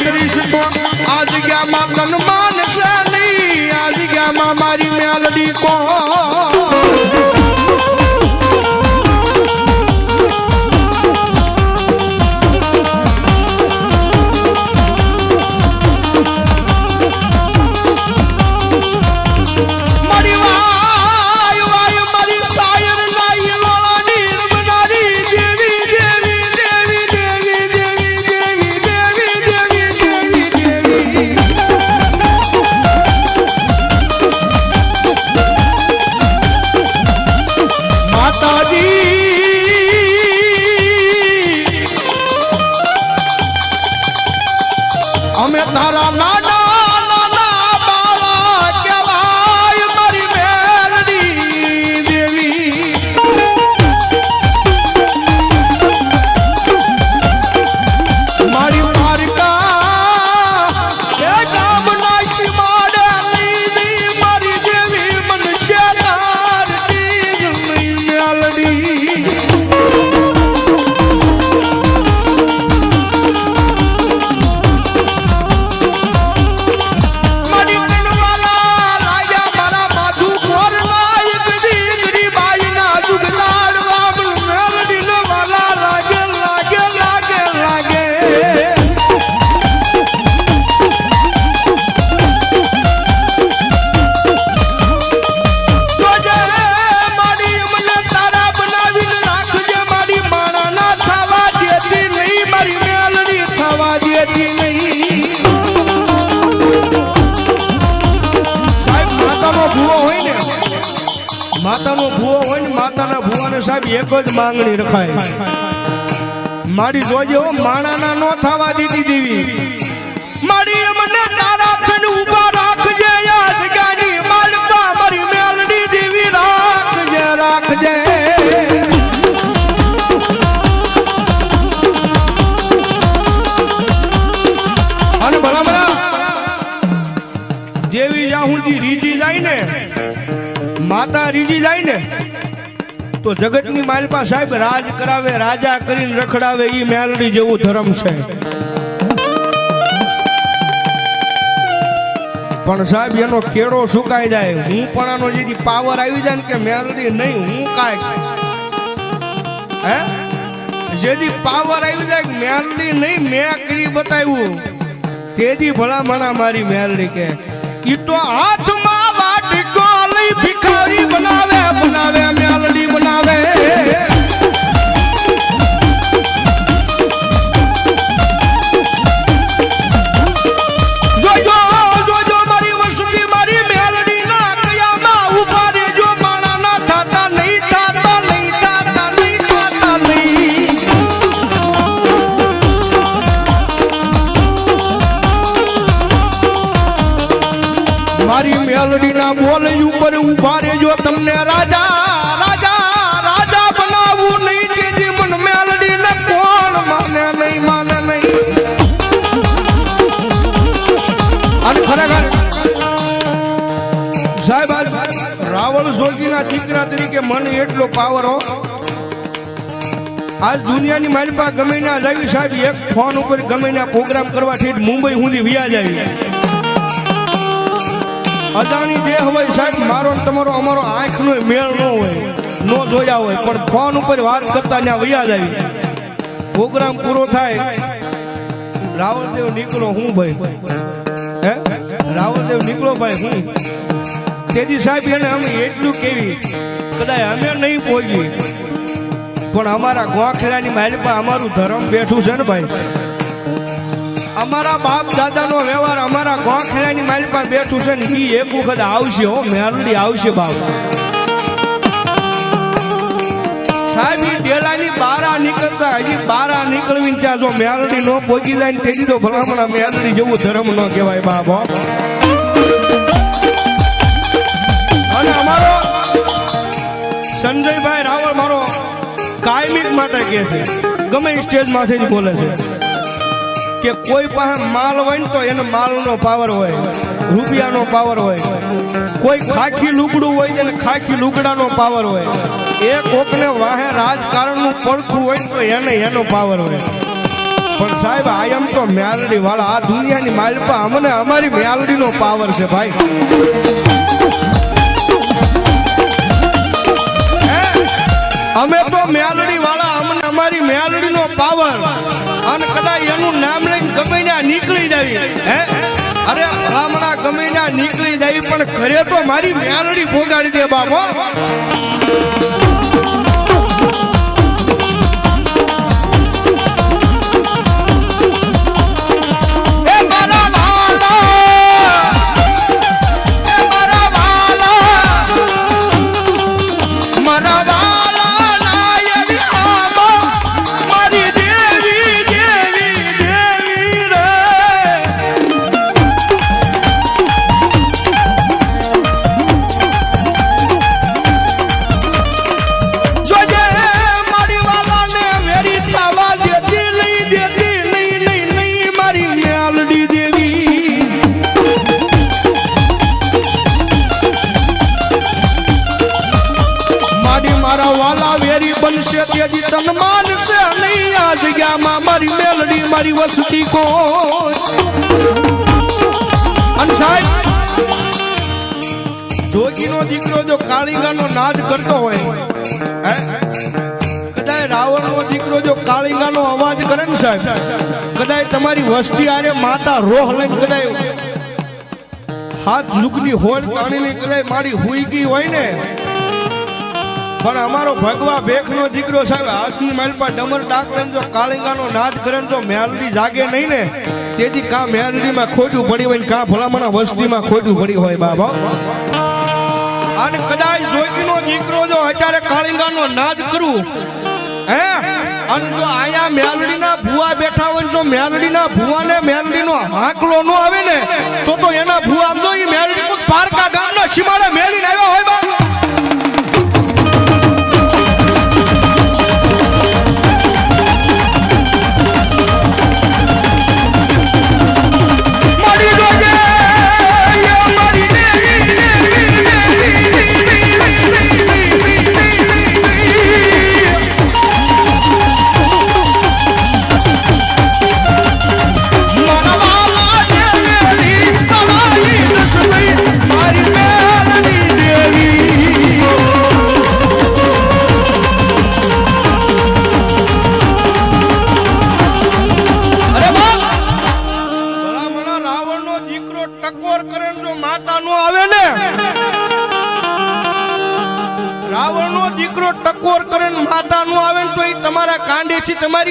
Madrid. એક જ માંગણી રખાય. મારી જોજે હો, માણાના નો થવા દીધી દેવી. મારી મને તારા થઈને ઊભા રાખજે આ જગ્યાની માલકા મારી મેલડી દેવી રાખજે રાખજે. દેવી જ્યાં સુધી રીજી જાય ને, માતા રીજી જાય ને તો જગતની માલપા સાહેબ રાજ કરાવે, રાજા કરીને રખડાવે, ઈ મેલડી જેવું ધર્મ છે. પણ સાહેબ, એનો કેળો સુકાઈ જાય. હું પણ આનો જેથી પાવર આવી જાય ને કે મેલડી નહીં, હું કાંઈક હે? જેથી પાવર આવી જાય મેલડી નહીં, મેં કરી બતાવ્યું. તેથી ભલા મણા મારી મેલડી કે, ઈ તો હાથમાં વાટકો લઈ ભિખારી બનાવે મારી મેલડી ના બોલ ઉપર ઊભા રેજો તમને રાજા રાજા રાજા બનાવું નહીં જેથી મન મેલડી ને કોણ માને નહીં માને નહીં. અને ખરેખર, સાહેબ રાવળ જોગીના દીકરા તરીકે મને એટલો પાવર હો. આજ દુનિયાની મારી પાસે ગમે ના જાવી સાહેબ, એક ફોન ઉપર ગમે ના પ્રોગ્રામ કરવા ઠેઠ મુંબઈ સુધી આવી જાય. અદાણી જે હોય સાહેબ, મારો તમારો, અમારો આંખનો મેળ ન હોય, ન જોયા હોય, પણ ફોન ઉપર વાત કરતા ત્યાં વૈયા જાય પ્રોગ્રામ પૂરો થાય રાવળદેવ નીકળો હું ભાઈ? હે? રાવળદેવ નીકળો ભાઈ હું? તેથી સાહેબ એને અમે એટલું કેવી કદાચ અમે નહીં પહોંચીએ પણ અમારા ગોખલાની માલપા અમારું ધર્મ બેઠું છે ને ભાઈ? અમારા બાપ દાદાનો વ્યવહાર અમારા ગોખલાની માલપા બેઠું છે ને એ એક વખત આવશે હો, મેરડી આવશે બાપ. સાહેબ ડેલાની બારા નીકળતા, હજી બારા નીકળવી ત્યાં જો મેરડી નો પહોંચી જાય ને તેથી તો ભલામણા જેવું ધર્મ ન કહેવાય બાપ અને સંજયભાઈ રાવળ મારો કાયમિક માટે કહે છે. ગમે સ્ટેજમાંથી જ બોલે છે. કે કોઈ પાસે માલ હોય ને તો એને માલનો પાવર હોય, રૂપિયાનો પાવર હોય. કોઈ ખાખી લુગડું હોય એને ખાખી લુગડાનો પાવર હોય. એ કોકને વાહે રાજકારણનું પડખું હોય તો એને એનો પાવર હોય. પણ સાહેબ આયમ તો મેલડી વાળા આ દુનિયાની માલપા અમને અમારી મેલડીનો પાવર છે ભાઈ. અમે તો મ્યાલડી વાળા અમને અમારી મેલડીનો નીકળી જાય હે? અરે ભલામણા ગમે ના નીકળી જાય પણ ઘરે તો મારી મેલડી ભોગાડી દે બાબો વેરી તેજી તન માનશે નહીં આ જગ્યામાં મારી મેલડી, મારી વસતી કો જોગીનો દીકરો જો કાળીગાનો નાદ કરતો હોય, હે? કદાચ રાવણનો દીકરો જો કાળીગાનો અવાજ કરે ને સાહેબ કદાચ તમારી વસ્તી આરે માતા રોહ લઈને કદાચ હાથ ઝુકની હોડ તાણીને કદાચ મારી હુઈ ગઈ હોય ને પણ અમારો ભગવા ભેખનો દીકરો સાહેબ, હાથની મહેલ પર ડમર ડાક લઈને જો કાળીંગાનો નાદ કરે જો મેલડી જાગે નહીં ને, તેથી કા મેલડીમાં ખોટું પડી હોય ને કા ભલામણા વસ્તીમાં ખોટું પડી હોય બાબા અને કદાચ જોગીનો દીકરો જો અત્યારે કાળીંગાનો નાદ કરું, હે? અને જો આયા મેલડીના ભુવા બેઠા હોય જો મેલડીના ભુવાને મેલડીનો હાકલો નો આવે ને, તો તો એના ભુવા આમ જો એ મેલડી પારકા ગામના સીમાડે મેલીને આવ્યા હોય બા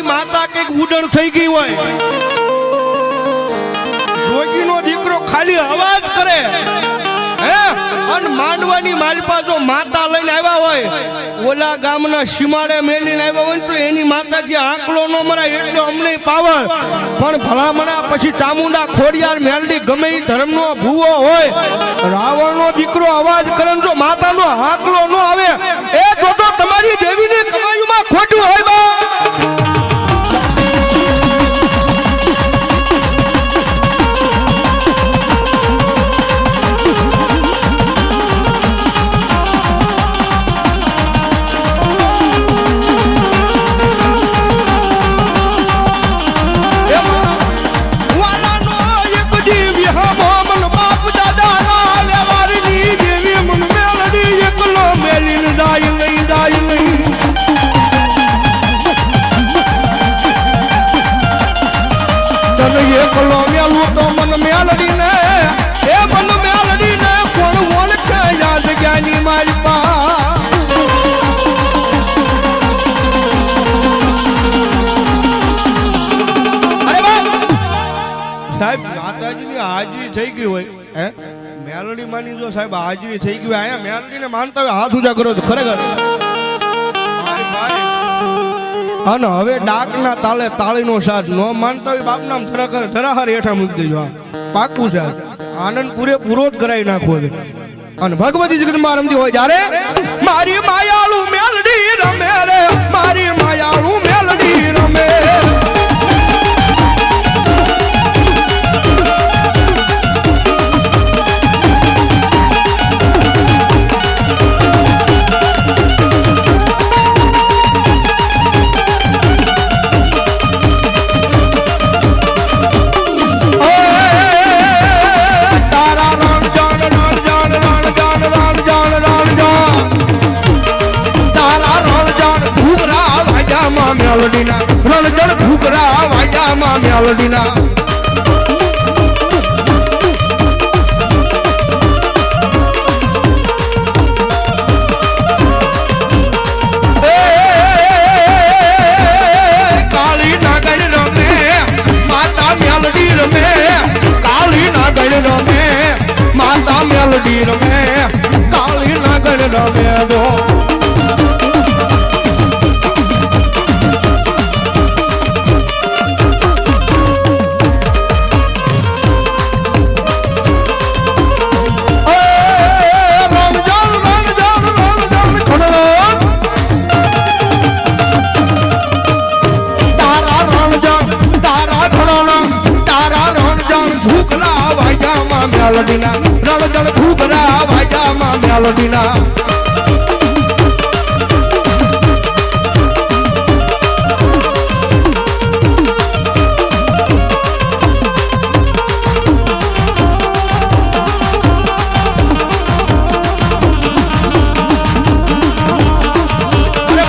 તમારી માતા કંઈક ઉડણ થઈ ગઈ હોય. જોગીનો દીકરો ખાલી અવાજ કરે. હે? અને માંડવાની માલપા જો માતા લઈને આવ્યા હોય, ઓલા ગામના સીમાડે મેલીને આવ્યા હોય તો એની માતા કે આંકલો નો મરાય, એટલો અમને પાવર. પણ ભલામણા પછી ચામુંડા ખોડિયાર મેલડી ગમે ધર્મનો ભૂવો હોય, રાવણનો દીકરો અવાજ કરે જો માતાનો આંકલો હાજરી થઈ ગઈ હોય. હે? મેલડી માની જો સાહેબ હાજરી થઈ ગઈ હોય. અહીંયા મેલડીને માનતા હોય હાથ ઉજા કરો તો ખરેખર. અને હવે ડાકના તાલે તાળીનો સાથ ન માનતા હોય બાપ નામ ખરેખર ધરાહર હેઠા મૂકી દેજો આ પાકું છે. આનંદ પૂરેપૂરો જ કરાવી નાખવો છે. અને ભગવતી જગતમાં રમતી હોય જ્યારે? મારી માયાળું મેલડી રમે રે મારી માયાળું મેલડી રમે વાજામાં મેલડીના રણજણ ભૂખલા વાજામાં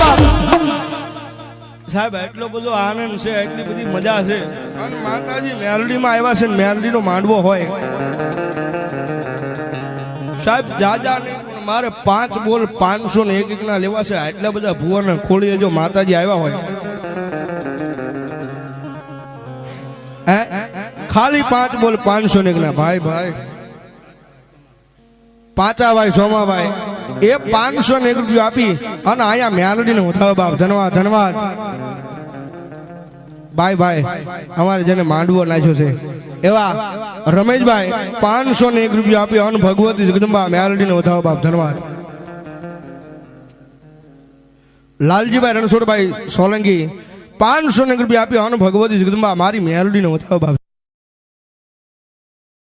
બાપ! સાહેબ, એટલો બધો આનંદ છે, એટલી બધી મજા છે. અને માતાજી મેલડીમાં આવ્યા છે મેલડીનો માંડવો હોય. સાહેબ જાજા ને મારે પાંચ બોલ પાંચસો ને એક ના લેવા છે. આટલા બધા ભુવન ખોલીએ જો માતાજી આવ્યા હોય. ખાલી પાંચ બોલ પાંચસો ને ના ભાઈ ભાઈ. પાંચાભાઈ સોમાભાઈ એ પાંચસો ને એક રૂપિયા આપી અને અહીંયા મેલડી ને ઉઠાવ બાપ. ધન્યવાદ ધન્યવાદ ભાઈ ભાઈ અમારે જેને માંડવો નાખ્યો છે. એવા રમેશભાઈ પાંચસો ને એક રૂપિયા આપી અન ભગવતી જગદંબા મેલડી ને વધાવો બાપ ધનવાદ. લાલજીભાઈ રણછોડભાઈ સોલંકી પાંચસો ને રૂપિયા આપ્યો અન ભગવતી જગદંબા મારી મેલડી ને વધાવો બાપ